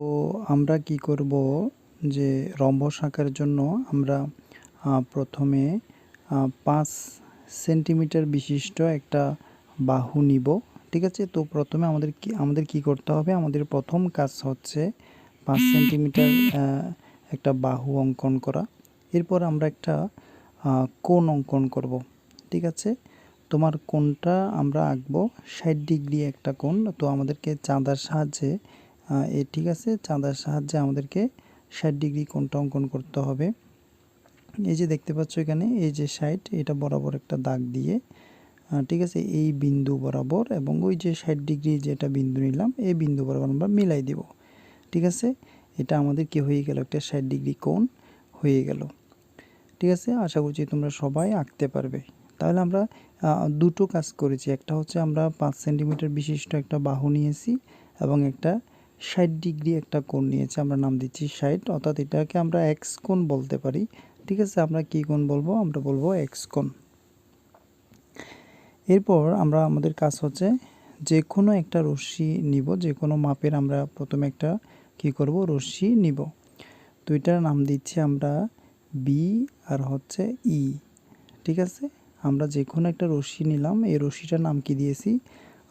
তো আমরা কি করব যে রম্বস আঁকার জন্য আমরা প্রথমে পাঁচ সেন্টিমিটার বিশিষ্ট একটা বাহু নিব, ঠিক আছে? তো প্রথমে আমাদের কি আমাদের কি করতে হবে? আমাদের প্রথম কাজ হচ্ছে পাঁচ সেন্টিমিটার একটা বাহু অঙ্কন করা। এরপর আমরা একটা কোণ অঙ্কন করব, ঠিক আছে? তোমার কোণটা আমরা আঁকবো ষাট ডিগ্রি একটা কোণ, তো আমাদেরকে চাঁদার সাহায্যে এ ঠিক আছে, চাঁদার সাহায্যে আমাদেরকে ষাট ডিগ্রি কোণটা অঙ্কন করতে হবে। এই যে দেখতে পাচ্ছ এখানে, এই যে ষাট, এটা বরাবর একটা দাগ দিয়ে ঠিক আছে, এই বিন্দু বরাবর এবং ওই যে ষাট ডিগ্রি যেটা বিন্দু নিলাম, এই বিন্দু বরাবর আমরা মিলাই দিব। ঠিক আছে, এটা আমাদের কি হয়ে গেল? একটা ষাট ডিগ্রি কোণ হয়ে গেল। ঠিক আছে, আশা করছি তোমরা সবাই আঁকতে পারবে। তাহলে আমরা দুটো কাজ করেছি। একটা হচ্ছে আমরা পাঁচ সেন্টিমিটার বিশিষ্ট একটা বাহু নিয়েছি এবং একটা ষাট ডিগ্রি একটা কোণ নিয়েছে, আমরা নাম দিচ্ছি ষাট, অর্থাৎ এটাকে আমরা এক্স কোণ বলতে পারি। ঠিক আছে, আমরা কি কোণ বলব? আমরা বলব এক্স কোণ। এরপর আমরা, আমাদের কাজ হচ্ছে যে কোনো একটা রশ্মি নিব যে কোনো মাপের আমরা প্রথমে একটা কি করব? রশ্মি নিব। তো এটার নাম দিচ্ছি আমরা বি আর হচ্ছে ই ঠিক আছে? আমরা যে কোনো একটা রশ্মি নিলাম, এই রশ্মিটার নাম কি দিয়েছি?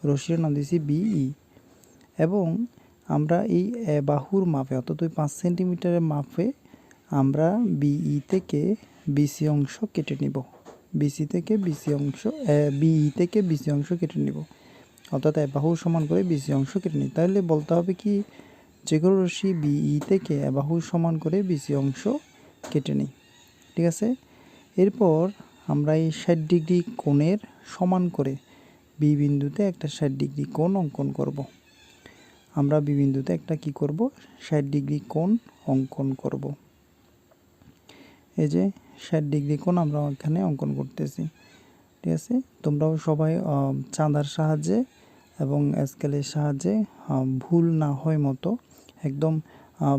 রশ্মিটার নাম দিয়েছি বিই এবং আমরা এই বাহুর মাপে, অর্থাৎ ওই পাঁচ সেন্টিমিটারের মাপে আমরা বিই থেকে বিসি অংশ কেটে নিব। বিসি থেকে বিসি অংশ বিই থেকে বিসি অংশ কেটে নিব। অর্থাৎ বাহু সমান করে বিসি অংশ কেটে নিই। তাহলে বলতে হবে কি, যে কোনো রশ্মি বিই থেকে এ বাহু সমান করে বিসি অংশ কেটে নিই। ঠিক আছে? এরপর আমরা এই ষাট ডিগ্রি কোণের সমান করে বি বিন্দুতে একটা ষাট ডিগ্রি কোণ অঙ্কন করব। আমরা বিবিন্দুতে একটা কি করব? ষাট ডিগ্রি কোণ অঙ্কন করব। এই যে ষাট ডিগ্রি কোণ আমরা এখানে অঙ্কন করতেছি। ঠিক আছে? তোমরাও সবাই চাঁদার সাহায্যে এবং স্কেলের সাহায্যে ভুল না হয় মতো একদম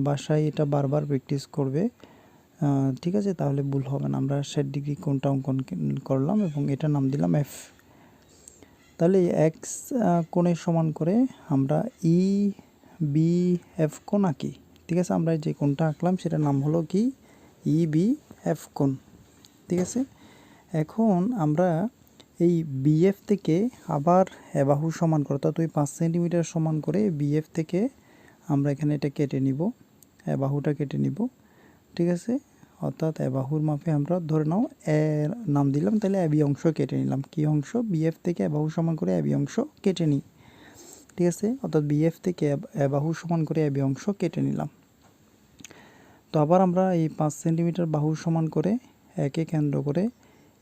বাসায় এটা বারবার প্র্যাকটিস করবে। ঠিক আছে? তাহলে ভুল হবে না। আমরা ষাট ডিগ্রি কোণটা অঙ্কন করলাম এবং এটা নাম দিলাম এফ তাহলে এক্স কোণের সমান করে আমরা ই বি এফ কোণ আঁকি। ঠিক আছে? আমরা যে কোণটা আঁকলাম, সেটার নাম হলো কি? ই বি এফ কোণ। ঠিক আছে? এখন আমরা এই বিএফ থেকে আবার এবাহু সমান করে, অর্থাৎ ওই পাঁচ সেন্টিমিটার সমান করে বিএফ থেকে আমরা এখানে এটা কেটে নিব, এবাহুটা কেটে নিব। ঠিক আছে? অর্থাৎ এবাহুর মাপে আমরা ধরে নাও এর নাম দিলাম, তাহলে এবি অংশ কেটে নিলাম। কি অংশ? বিএফ থেকে এবাহু সমান করে এবি অংশ কেটে নিই। ঠিক আছে? অর্থাৎ বিএফ থেকে এব- এবাহু সমান করে এবি অংশ কেটে নিলাম। তো আবার আমরা এই পাঁচ সেন্টিমিটার বাহু সমান করে একে কেন্দ্র করে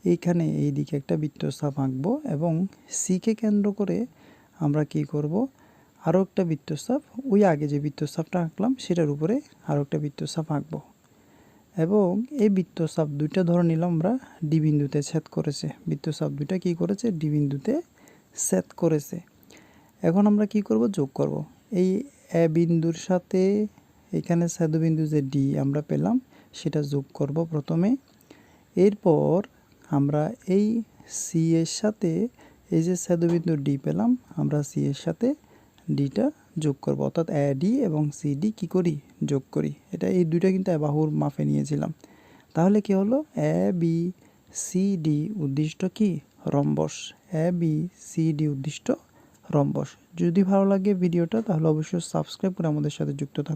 এইখানে এই দিকে একটা বৃত্তচাপ আঁকবো এবং সিকে কেন্দ্র করে আমরা কি করব? আরও একটা বৃত্তচাপ ওই আগে যে বৃত্তচাপটা আঁকলাম, সেটার উপরে আরও একটা বৃত্তচাপ আঁকবো। এবং এই বৃত্তচাপ দুইটা ধরে নিলাম আমরা ডি বিন্দুতে ছেদ করেছে। বৃত্তচাপ দুইটা কি করেছে? ডি বিন্দুতে ছেদ করেছে। এখন আমরা কি করব? যোগ করব। এই এ বিন্দুর সাথে এখানে বিন্দু যে ডি আমরা পেলাম, সেটা যোগ করব প্রথমে। এরপর আমরা এই সি এর সাথে এই যে বিন্দু ডি পেলাম, আমরা সি এর সাথে ডিটা যোগ করব। অর্থাৎ ডি এবং সি, ডি কী করি? যোগ করি। এটা এই দুইটা কিন্তু বাহুর মাফে নিয়েছিলাম। তাহলে কি হলো? এ, বি, সি, ডি উদ্দিষ্ট কি? Rhombus. A, B, C, D উদ্দিষ্ট rhombus. যদি ভালো লাগে ভিডিওটা, তাহলে অবশ্যই সাবস্ক্রাইব করে আমাদের সাথে যুক্ত থাকুন।